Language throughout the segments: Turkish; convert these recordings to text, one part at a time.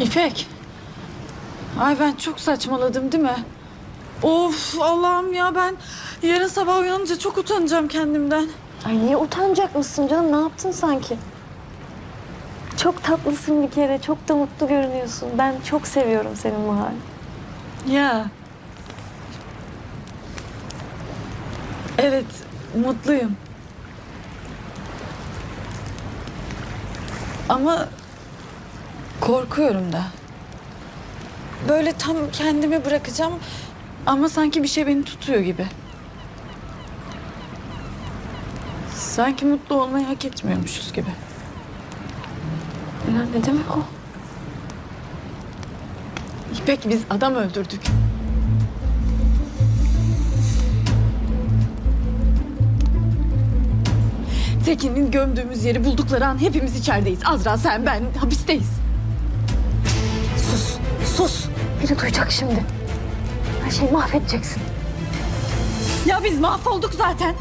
İpek. Ay ben çok saçmaladım değil mi? Of Allah'ım ya ben yarın sabah uyanınca çok utanacağım kendimden. Ay niye utanacak mısın canım? Ne yaptın sanki? Çok tatlısın bir kere. Çok da mutlu görünüyorsun. Ben çok seviyorum senin bu halini. Ya. Evet, mutluyum. Ama korkuyorum da. Böyle tam kendimi bırakacağım ama sanki bir şey beni tutuyor gibi. Sanki mutlu olmayı hak etmiyormuşuz gibi. Ya ne demek o? İpek biz adam öldürdük. Tekin'in gömdüğümüz yeri buldukları an hepimiz içerideyiz. Azra sen ben hapisteyiz. Biri duyacak şimdi. Her şeyi mahvedeceksin. Ya biz mahvolduk zaten.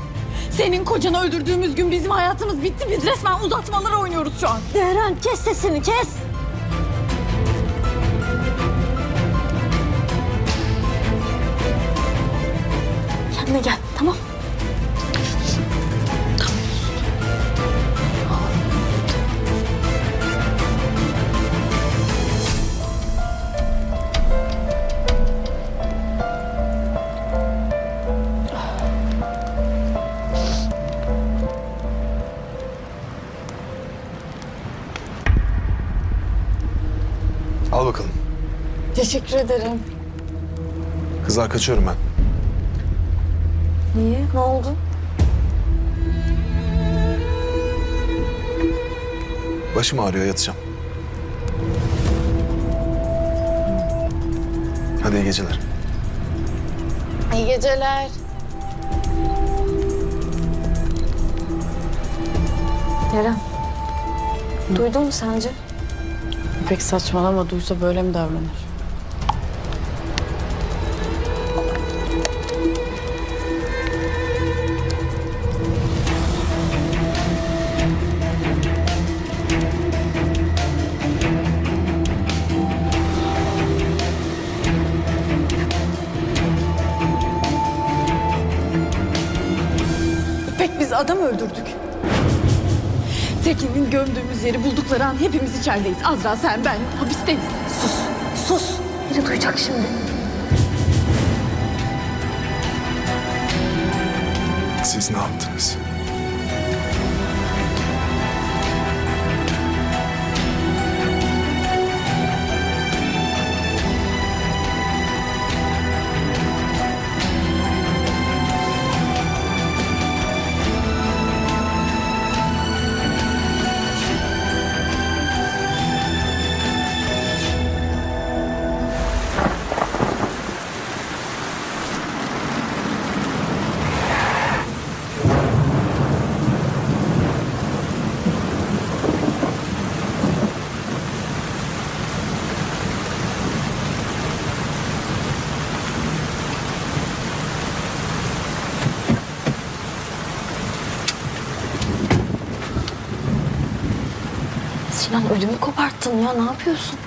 Senin kocanı öldürdüğümüz gün bizim hayatımız bitti. Biz resmen uzatmalar oynuyoruz şu an. Deren kes sesini kes. Kendine gel tamam. Teşekkür ederim. Kızlar kaçıyorum ben. Niye? Ne oldu? Başım ağrıyor yatacağım. Hadi iyi geceler. İyi geceler. Deren. Duydun mu sence? İpek saçmalama duysa böyle mi davranır? Adam öldürdük. Tekin'in gömdüğümüz yeri buldukları an hepimiz içerideyiz. Azra sen ben hapisteyiz. Sus, sus. Biri duyacak şimdi. Siz ne yaptınız? Sinan ödümü koparttın ya. Ne yapıyorsun?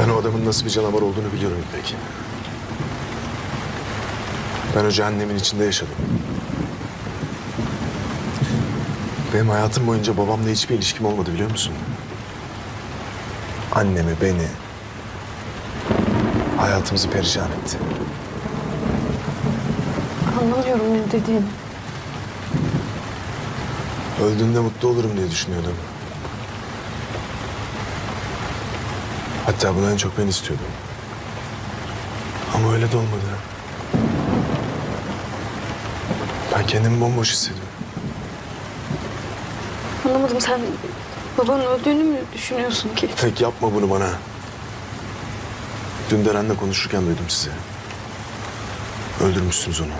Ben o adamın nasıl bir canavar olduğunu biliyorum İpek. Ben o cehennemin içinde yaşadım. Benim hayatım boyunca babamla hiçbir ilişkim olmadı biliyor musun? Annemi, beni, hayatımızı perişan etti. Dediğini. Öldüğünde mutlu olurum diye düşünüyordum. Hatta bunu en çok ben istiyordum. Ama öyle de olmadı. Ben kendimi bomboş hissediyorum. Anlamadım sen babanın öldüğünü mü düşünüyorsun ki? Tek yapma bunu bana. Dün Deren'le konuşurken duydum sizi. Öldürmüşsünüz onu.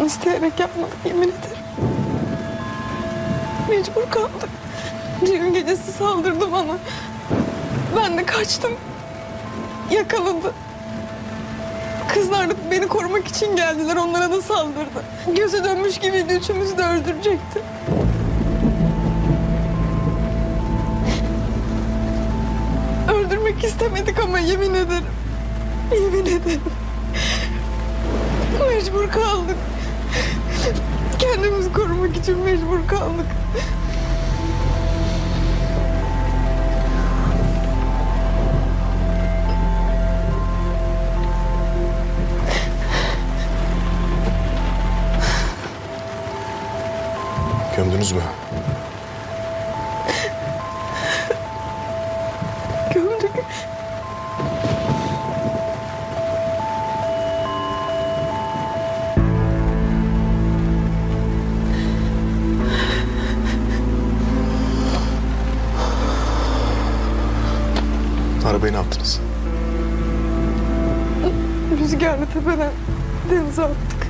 Ben isteyerek yapmadım yemin ederim. Mecbur kaldık. Düğün gecesi saldırdı bana. Ben de kaçtım. Yakaladı. Kızlar da beni korumak için geldiler. Onlara da saldırdı. Gözü dönmüş gibiydi. Üçümüzü de öldürecekti. Öldürmek istemedik ama yemin ederim. Yemin ederim. Mecbur kaldık. Kendimizi korumak için mecbur kaldık. Gömdünüz mü? Yaptınız? Rüzgarlı tepeden denize attık.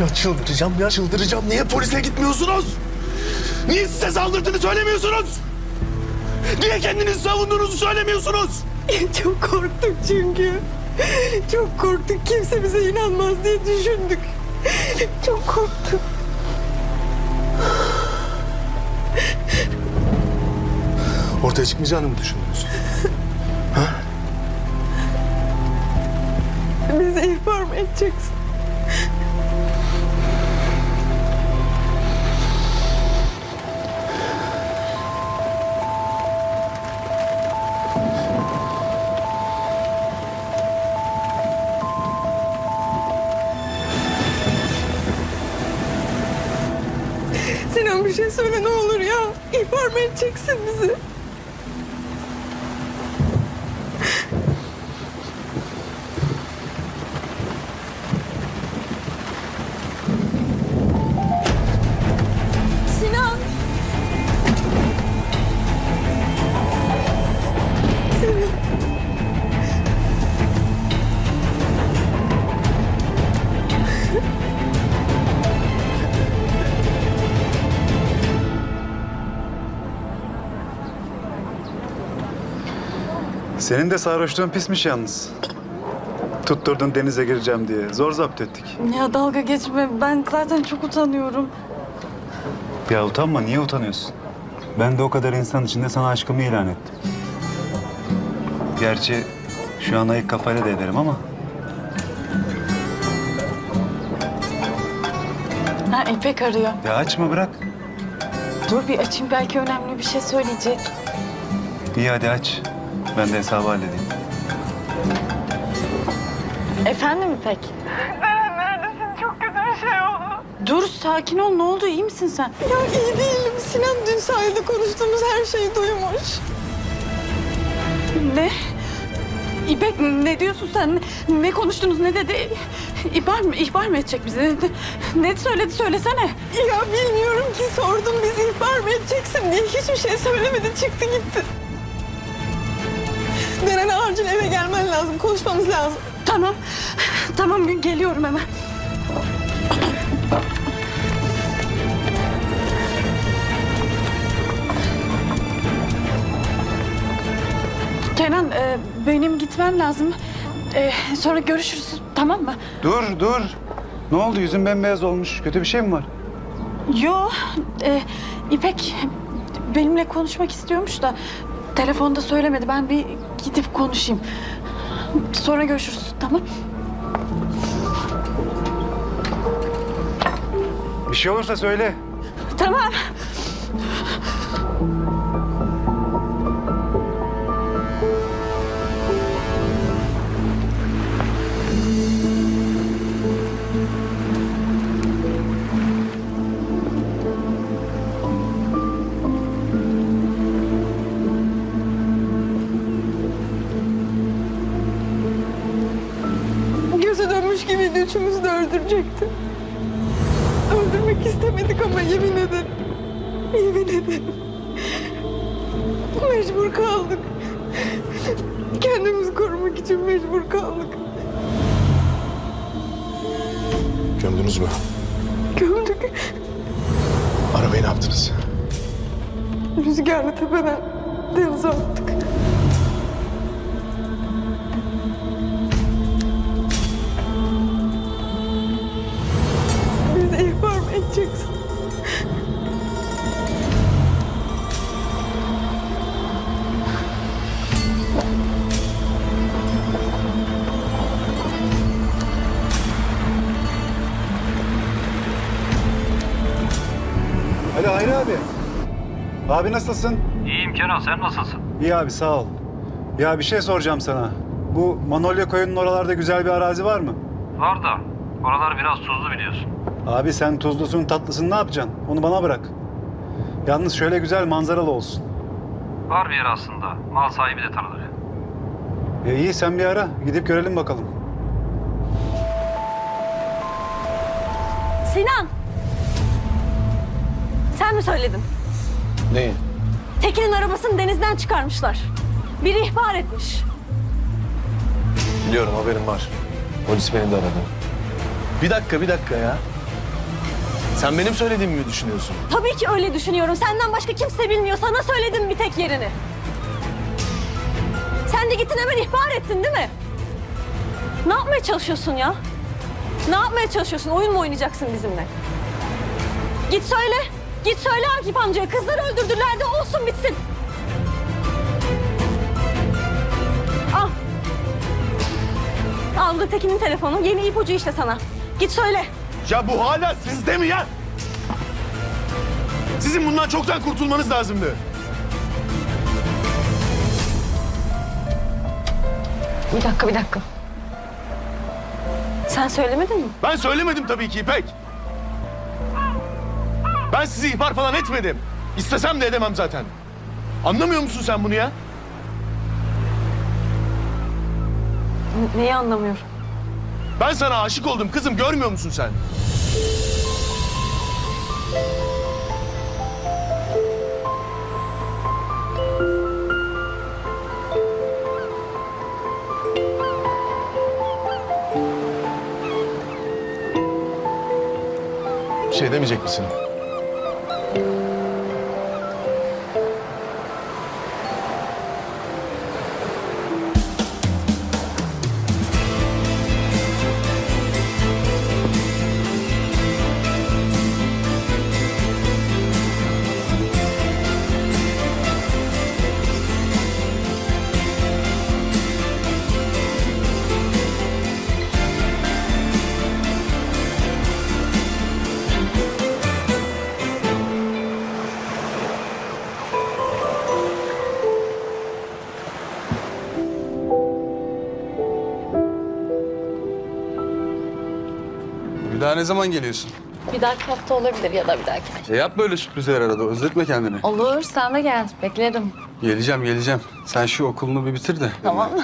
Ya çıldıracağım ya çıldıracağım. Niye polise gitmiyorsunuz? Niye size saldırdığını söylemiyorsunuz? Niye kendinizi savunduğunuzu söylemiyorsunuz? Çok korktuk çünkü. Çok korktuk. Kimse bize inanmaz diye düşündük. Çok korktuk. Ortaya çıkmayacağını mı düşündünüz? Bizi ihbar mı edeceksin? Sinan bir şey söyle ne olur ya. İhbar mı edeceksin bizi? Senin de sarhoşluğun pismiş yalnız. Tutturdun denize gireceğim diye. Zor zapt ettik. Ya dalga geçme. Ben zaten çok utanıyorum. Ya utanma, niye utanıyorsun? Ben de o kadar insan içinde sana aşkımı ilan ettim. Gerçi şu an ayık kafayla da ederim ama... Ha İpek arıyor. Ya açma bırak. Dur bir açayım belki önemli bir şey söyleyecek. İyi hadi aç. Ben de hesabı halledeyim. Efendim İpek? Dur sakin ol ne oldu iyi misin sen? Ya iyi değilim. Sinan dün sahilde konuştuğumuz her şeyi duymuş. Ne? İpek ne diyorsun sen? Ne, ne konuştunuz ne dedi? İhbar mı, ihbar mı edecek bizi? Ne, ne söyledi söylesene. Ya bilmiyorum ki sordum bizi ihbar mı edeceksin diye. Hiçbir şey söylemedi çıktı gitti. Acil eve gelmen lazım. Konuşmamız lazım. Tamam. Tamam geliyorum hemen. Kenan e, benim gitmem lazım. E, sonra görüşürüz tamam mı? Dur, dur. Ne oldu? Yüzün bembeyaz olmuş. Kötü bir şey mi var? Yo e, İpek benimle konuşmak istiyormuş da telefonda söylemedi. Ben bir gidip konuşayım. Sonra görüşürüz tamam Bir şey olursa söyle. Tamam. Gömdünüz mü? Gömdük. Arabayı ne yaptınız? Rüzgarlı tepeden denize attık. Abi nasılsın? İyiyim Kenan sen nasılsın? İyi abi sağ ol. Ya bir şey soracağım sana. Bu Manolya koyunun oralarda güzel bir arazi var mı? Var da oralar biraz tuzlu biliyorsun. Abi sen tuzlusun tatlısın ne yapacaksın? Onu bana bırak. Yalnız şöyle güzel manzaralı olsun. Var bir yer aslında. Mal sahibi de tanıdık. E iyi sen bir ara gidip görelim bakalım. Sinan! Sen mi söyledin? Neyi? Tekin'in arabasını denizden çıkarmışlar. Biri ihbar etmiş. Biliyorum haberim var. Polis beni de aradı. Bir dakika bir dakika ya. Sen benim söylediğimi mi düşünüyorsun? Tabii ki öyle düşünüyorum. Senden başka kimse bilmiyor. Sana söyledim bir tek yerini. Sen de gittin hemen ihbar ettin değil mi? Ne yapmaya çalışıyorsun ya? Ne yapmaya çalışıyorsun? Oyun mu oynayacaksın bizimle? Git söyle. Git söyle Akif amcaya. Kızları öldürdüler de olsun bitsin. Al. Aldı Tekin'in telefonu. Yeni ipucu işte sana. Git söyle. Ya bu hala sizde mi ya? Sizin bundan çoktan kurtulmanız lazımdı. Bir dakika, bir dakika. Sen söylemedin mi? Ben söylemedim tabii ki İpek. Ben sizi ihbar falan etmedim. İstesem de edemem zaten. Anlamıyor musun sen bunu ya? N- Neyi anlamıyorum? Ben sana aşık oldum kızım görmüyor musun sen? Bir şey demeyecek misin? Bir daha ne zaman geliyorsun? Bir dahaki hafta olabilir ya da bir dahaki. E yap böyle sürprizler arada. Özletme kendini. Olur, sen de gel. Beklerim. Geleceğim, geleceğim. Sen şu okulunu bir bitir de. Tamam.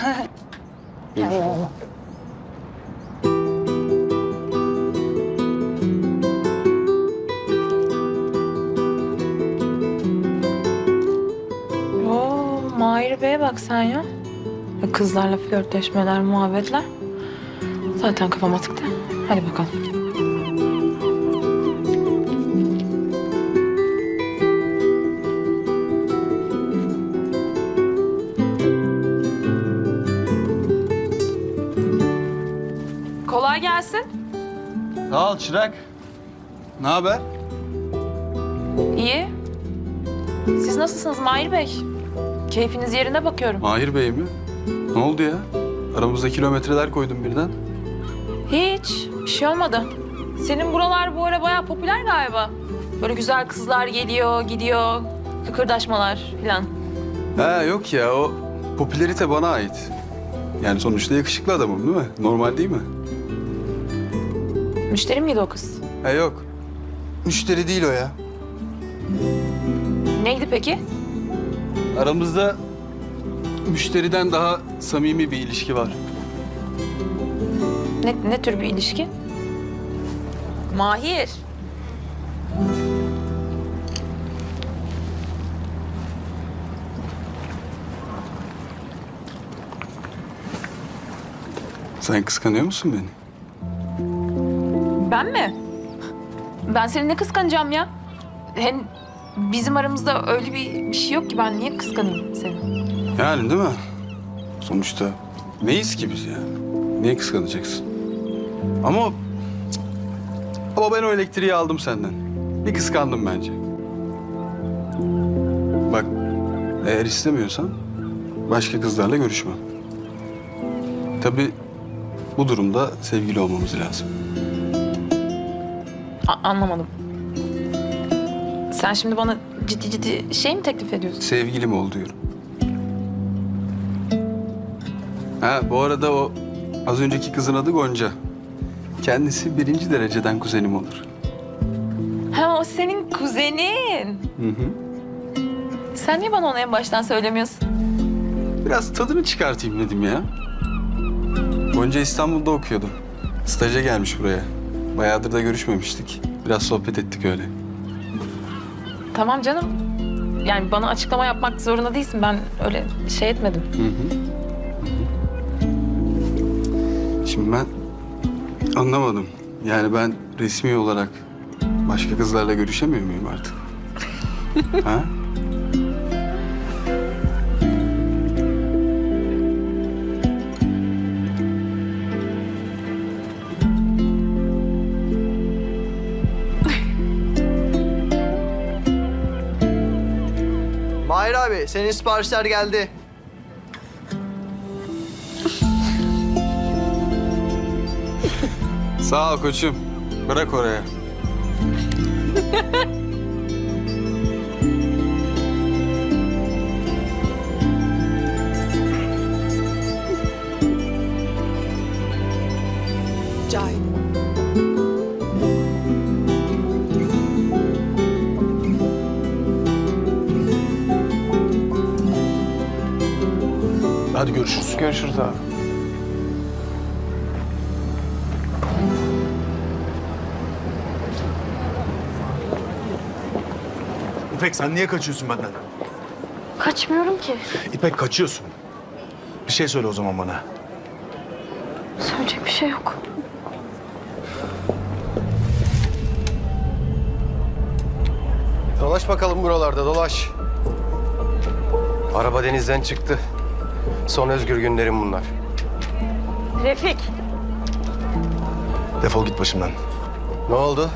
Oo, Mahir Bey'e bak sen ya. Ya Kızlarla flörtleşmeler, muhabbetler. Zaten kafam atıktı. Hadi bakalım. Ol Çırak. Ne haber? İyi. Siz nasılsınız Mahir Bey? Keyfiniz yerinde bakıyorum. Mahir Bey mi? Ne oldu ya? Aramızda kilometreler koydum birden. Hiç. Bir şey olmadı. Senin buralar bu ara bayağı popüler galiba. Böyle güzel kızlar geliyor, gidiyor. Kıkırdaşmalar falan. Ha yok ya o popülerite bana ait. Yani sonuçta yakışıklı adamım değil mi? Normal değil mi? Müşteri miydi o kız? Ha yok. Müşteri değil o ya. Neydi peki? Aramızda müşteriden daha samimi bir ilişki var. Ne, ne tür bir ilişki? Mahir. Sen kıskanıyor musun beni? Ben mi? Ben seni ne kıskanacağım ya? Hem bizim aramızda öyle bir, bir şey yok ki ben niye kıskanayım seni? Yani değil mi? Sonuçta neyiz ki biz yani? Niye kıskanacaksın? Ama... Ama ben o elektriği aldım senden. Bir kıskandım bence. Bak, eğer istemiyorsan başka kızlarla görüşmem. Tabii bu durumda sevgili olmamız lazım. A- anlamadım. Sen şimdi bana ciddi ciddi şey mi teklif ediyorsun? Sevgilim ol diyorum. Ha bu arada o az önceki kızın adı Gonca. Kendisi birinci dereceden kuzenim olur. Ha o senin kuzenin. Hı hı. Sen niye bana onu en baştan söylemiyorsun? Biraz tadını çıkartayım dedim ya. Gonca İstanbul'da okuyordu. Staja gelmiş buraya. Bayağıdır da görüşmemiştik. Biraz sohbet ettik öyle. Tamam canım. Yani bana açıklama yapmak zorunda değilsin. Ben öyle şey etmedim. Hı hı. Şimdi ben anlamadım. Yani ben resmi olarak başka kızlarla görüşemiyor muyum artık? ha? Mahir abi senin siparişler geldi. Sağ ol koçum. Bırak oraya. Cahit. Hadi görüşürüz. Görüşürüz abi. İpek sen niye kaçıyorsun benden? Kaçmıyorum ki. İpek kaçıyorsun. Bir şey söyle o zaman bana. Söyleyecek bir şey yok. Dolaş bakalım buralarda dolaş. Araba denizden çıktı. Son özgür günlerim bunlar. Refik. Defol git başımdan. Ne oldu?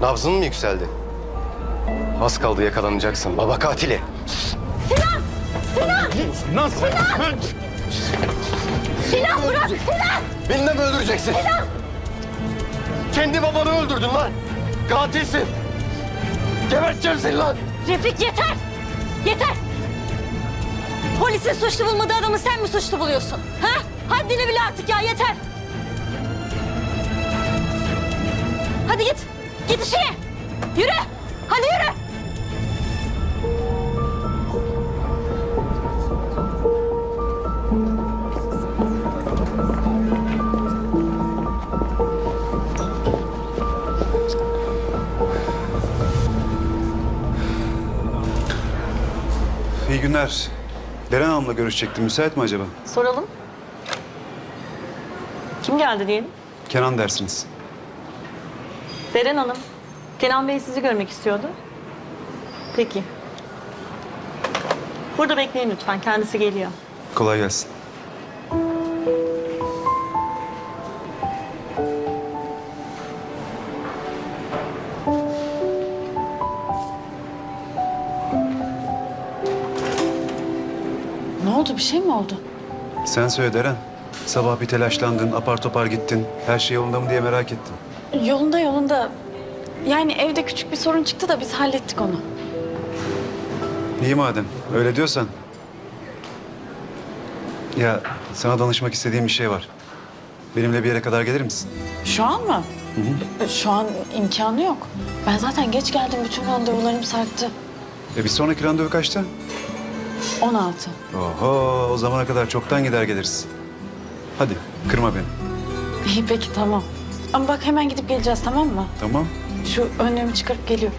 Nabzın mı yükseldi? Az kaldı yakalanacaksın baba katili. Lan sen! Silah bırak silah. Beni de mi öldüreceksin? Kendi babanı öldürdün lan. Katilsin. Geberteceğim seni lan. Refik yeter. Yeter. Polisin suçlu bulmadığı adamı sen mi suçlu buluyorsun? Ha? Haddini bile artık ya yeter. Hadi git. Git işine. Yürü. Hadi yürü. İyi günler. Deren Hanım'la görüşecektim. Müsait mi acaba? Soralım. Kim geldi diyelim? Kenan dersiniz. Deren Hanım. Kenan Bey sizi görmek istiyordu. Peki. Burada bekleyin lütfen. Kendisi geliyor. Kolay gelsin. Oldu? Sen söyle Deren. Sabah bir telaşlandın, apar topar gittin. Her şey yolunda mı diye merak ettim. Yolunda yolunda. Yani evde küçük bir sorun çıktı da biz hallettik onu. İyi madem. Öyle diyorsan. Ya sana danışmak istediğim bir şey var. Benimle bir yere kadar gelir misin? Şu an mı? Şu an imkanı yok. Ben zaten geç geldim. Bütün randevularım sarktı. E bir sonraki randevu kaçta? 16. Oho o zamana kadar çoktan gider geliriz. Hadi kırma beni. İyi peki tamam. Ama bak hemen gidip geleceğiz tamam mı? Tamam. Şu önlüğümü çıkarıp geliyorum.